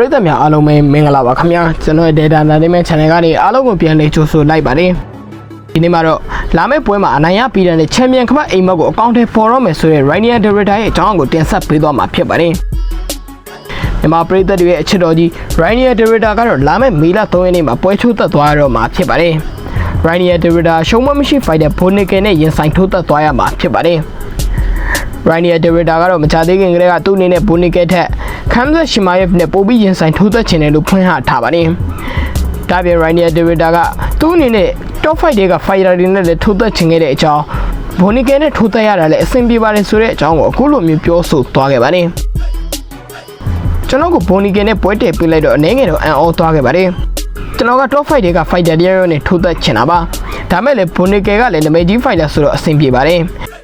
ပရိသတ်များအားလုံးပဲမင်္ဂလာပါခင်ဗျာကျွန်တော်ရဲ့ Data Entertainment Channel ကနေအားလုံးကိုပြန်လည်ကြိုဆိုလိုက်ပါတယ်ဒီနေ့မှာတော့လာမယ့်ပွဲမှာအနိုင်ရပြီးတဲ့ချန်ပီယံကမ္ဘာအိမ်မက်ကိုအကောင့်ထဲပေါ်တော့မယ်ဆိုတဲ့ Rainier Director ရဲ့အကြောင်းကိုတင်ဆက်ပေးသွားမှာဖြစ်ပါတယ်မြန်မာပရိသတ်တွေရဲ့အချစ်တော်ကြီး Rainier Director ကတော့လာမယ့်မေလ3ရက်နေ့မှာပွဲချိုးသက်သွားရတော့မှာဖြစ်ပါတယ် Rainier Director ရှုံးမမရှိ Fighter Boniken နဲ့ရင်ဆိုင်ထိုးသက်သွားရမှာဖြစ်ပါတယ် Rainier Director ကတော့မကြသေးခင်ကတည်းကသူ့အနေနဲ့ Boniken ထက် ခမ်ဇက်ရှီမာယက်နဲ့ပိုပြီးရင်ဆိုင်ထိုးသက်ချင်တယ်လို့ဖွင့်ဟထားပါတယ်။ဒါပြင် Rainier Director ကသူ့အနေနဲ့ Top 5တွေက Fighter တွေနဲ့လည်းထိုးသက်ချင်ခဲ့တဲ့အကြောင်း Boniken နဲ့ထိုးသက်ရတာလည်းအဆင်ပြေပါတယ်ဆိုတဲ့အကြောင်းကိုအခုလိုမျိုးပြောဆိုသွားခဲ့ပါတယ်။ကျွန်တော်က Boniken နဲ့ပွဲတည်ပေးလိုက်တော့အနေငယ်တော့အန်အောသွားခဲ့ပါတယ်။ကျွန်တော်က Top 5တွေက Fighter တွေနဲ့ထိုးသက်ချင်တာပါ။ဒါမဲ့လည်း Boniken ကလည်းနမိတ်ကြီး Fighter ဆိုတော့အဆင်ပြေပါတယ်။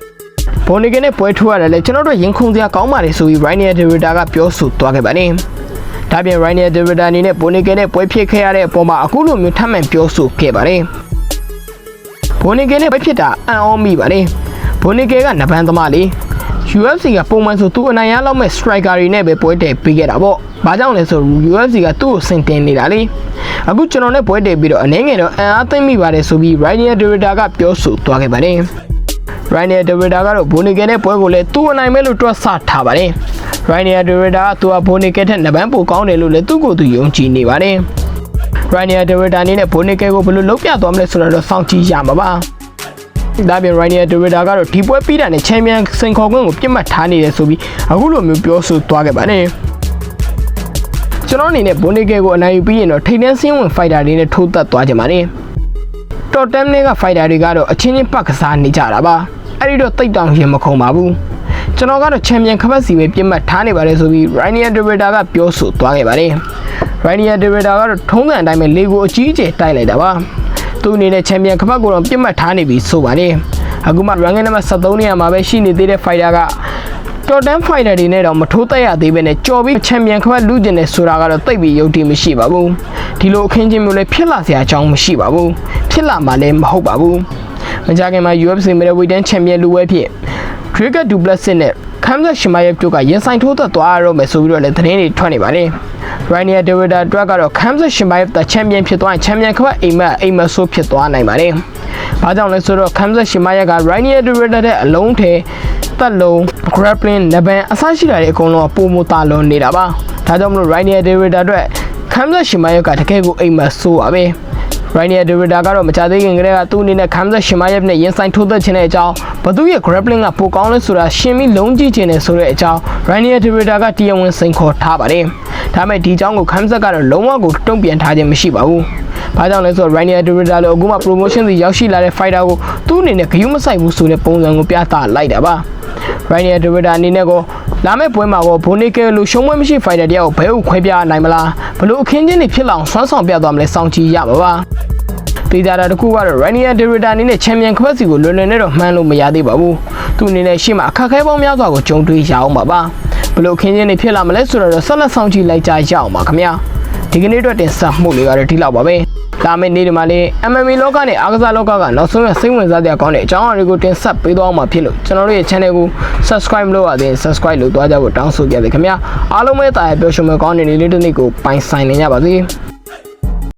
ဘော်နီဂန်နဲ့ပွဲထိုးရတယ်လေကျွန်တော်တို့ရင်ခုန်စရာကောင်းပါတယ်ဆိုပြီး Rainier Director ကပြောဆိုသွားခဲ့ပါတယ်။ဒါပြင် Rainier Director အနေနဲ့ဘော်နီဂန်နဲ့ပွဲဖြစ်ခဲ့ရတဲ့အပေါ်မှာအခုလိုမျိုးထပ်မံပြောဆိုခဲ့ပါတယ်။ဘော်နီဂန်နဲ့ပွဲဖြစ်တာအံ့ဩမိပါတယ်။ဘော်နီဂန်ကနဗန်းသမားလေး UFC ကပုံမှန်ဆိုသူ့အနိုင်ရလောက်မဲ့ striker တွေနဲ့ပဲပွဲတည်ပေးခဲ့တာပေါ့။ဘာကြောင့်လဲဆို UFC ကသူ့ကိုစင်တင်နေတာလေ။အခုကျွန်တော်နဲ့ပွဲတည်ပြီးတော့အနေငယ်တော့အံ့အားသိမ့်မိပါတယ်ဆိုပြီး Rainier Director ကပြောဆိုသွားခဲ့ပါတယ်။ Rainier Director ကတော့ Boniken နဲ့ပွဲကိုလည်းသူ့အနိုင်မဲ့လို့တွက်ဆထားပါတယ်။ Rainier Director ကသူက Boniken ထက်နဗန်းပိုကောင်းတယ်လို့လည်းသူ့ကိုယ်သူယုံကြည်နေပါတယ်။ Rainier Director အနေနဲ့ Boniken ကိုဘယ်လိုလုပ်ပြသွားမလဲဆိုတော့စောင့်ကြည့်ရမှာပါ။ဒါပြင် Rainier Director ကတော့ဒီပွဲပြီးတာနဲ့ချန်ပီယံစင်ခေါ်ခွင့်ကိုပြစ်မှတ်ထားနေတယ်ဆိုပြီးအခုလိုမျိုးပြောဆိုသွားခဲ့ပါတယ်။ကျွန်တော်အနေနဲ့ Boniken ကိုအနိုင်ယူပြီးရင်တော့ထိန်းတန်းစင်းဝင် fighter တွေနဲ့ထိုးသက်သွားကြပါမယ်။တော်တမ်တွေက fighter တွေကတော့အချင်းချင်းပတ်ကစားနေကြတာပါ အဲ့ဒီတော့တိတ်တောင်ရင်မခုံပါဘူးကျွန်တော်ကတော့ချန်ပီယံခပတ်စီပဲပြစ်မှတ်ထားနေပါတယ်ဆိုပြီး Rainier Director ကပြောဆိုသွားခဲ့ပါတယ် Rainier Director ကတော့ထုံးစံအတိုင်းပဲလေကိုအကြီးအကျယ်တိုက်လိုက်တာပါသူအနေနဲ့ချန်ပီယံခပတ်ကိုတော့ပြစ်မှတ်ထားနေပြီဆိုပါတယ်အခုမှ rank နံပါတ်73နေရာမှာပဲရှိနေသေးတဲ့ fighter ကတော်တမ်ဖိုင်တာတွေနဲ့တော့မထိုးသက်ရသေးပဲနဲ့ကြော်ပြီးချန်ပီယံခပတ်လူကျင်နေဆိုတာကတော့တိတ်ပြီးယုံကြည်မရှိပါဘူးဒီလိုအခင်းချင်းမျိုးလည်းဖြစ်လာစရာအကြောင်းမရှိပါဘူးဖြစ်လာမှလည်းမဟုတ်ပါဘူး မကြခင်မှာ UFC Middleweight Champion လူဝဲဖြစ် Cricket Duplessis နဲ့ Khamzat Chimaev တို့ကရင်ဆိုင်ထိုးသက်သွားရတော့မယ်ဆိုပြီးတော့လည်းသတင်းတွေထွက်နေပါတယ် Rainier Director အတွက်ကတော့ Khamzat Chimaev တဲ့ Champion ဖြစ်သွားရင် Champion ခပတ်အိမ်မက်အိမ်မက်ဆိုးဖြစ်သွားနိုင်ပါတယ်ဘာကြောင့်လဲဆိုတော့ Khamzat Chimaev က Rainier Director တဲ့အလုံးထဲတက်လုံး grappling နဗန်အစရှိတာတွေအကုန်လုံးကပုံမတာလွန်နေတာပါဒါကြောင့်မလို့ Rainier Director အတွက်ခမ်ဇက်ရှင်မယက်ကတကယ်ကိုအိမ်မက်ဆိုးပါပဲ Rainier Director ကတော့မကြသေးခင်ကတည်းကသူ့အနေနဲ့ခမ်ဇက်ရှင်မယက်နဲ့ရင်ဆိုင်ထိုးသက်ခြင်းတဲ့အကြောင်းဘသူရဲ့ grappling ကပိုကောင်းလဲဆိုတာရှင်းပြီးလုံးကြည့်ခြင်းနဲ့ဆိုတဲ့အကြောင်း Rainier Director ကတရားဝင်စိန်ခေါ်ထားပါတယ်ဒါပေမဲ့ဒီအကြောင်းကိုခမ်ဇက်ကတော့လုံးဝကိုတုံ့ပြန်ထားခြင်းမရှိပါဘူး။ဘာကြောင့်လဲဆိုတော့ Rainier Director လို့အခုမှ promotion စီရောက်ရှိလာတဲ့ fighter ကိုသူ့အနေနဲ့ဂရုမစိုက်ဘူးဆိုတဲ့ပုံစံကိုပြသလိုက်တာပါ။ Rainier Director အနေနဲ့ကိုလာမယ့်ပွဲမှာကောဘိုနီကယ်လိုရှုံးပွဲမရှိ fighter တယောက်ကိုဘဲကိုခွဲပြနိုင်မလားဘလို့အခင်းချင်းတွေဖြစ်လောင်ဆွမ်းဆောင်ပြသွားမလဲစောင့်ကြည့်ရပါပါ ဒေတာတာတခုကတော့ Rainier Director အနေနဲ့ချန်ပီယံခွက်စီကိုလွယ်လွယ်နဲ့တော့မှန်းလို့မရသေးပါဘူးသူအနေနဲ့ရှေ့မှာအခက်ခဲပေါင်းများစွာကိုကြုံတွေ့ရအောင်ပါပါဘလို့အခင်းချင်းတွေဖြစ်လာမလဲဆိုတော့ဆက်လက်ဆောင်ကြည့်လိုက်ကြရအောင်ပါခင်ဗျာဒီကနေ့အတွက်တင်ဆက်မှုလေးကတော့ဒီလောက်ပါပဲလာမယ့်နေ့ဒီမှာလေး MMA လောကနဲ့အားကစားလောကကနောက်ဆုံးရစိတ်ဝင်စားတဲ့အကောင်းတဲ့အကြောင်းအရာတွေကိုတင်ဆက်ပေးသွားမှာဖြစ်လို့ကျွန်တော်တို့ရဲ့ channel ကို subscribe လုပ်ရသေးရင် subscribe လုပ်သွားကြဖို့တောင်းဆိုကြပါခင်ဗျာအားလုံးပဲတာရပျော်ရွှင်မဲ့ကောင်းတဲ့နေ့လေးတစ်နေ့ကိုပိုင်ဆိုင်နေကြပါစေ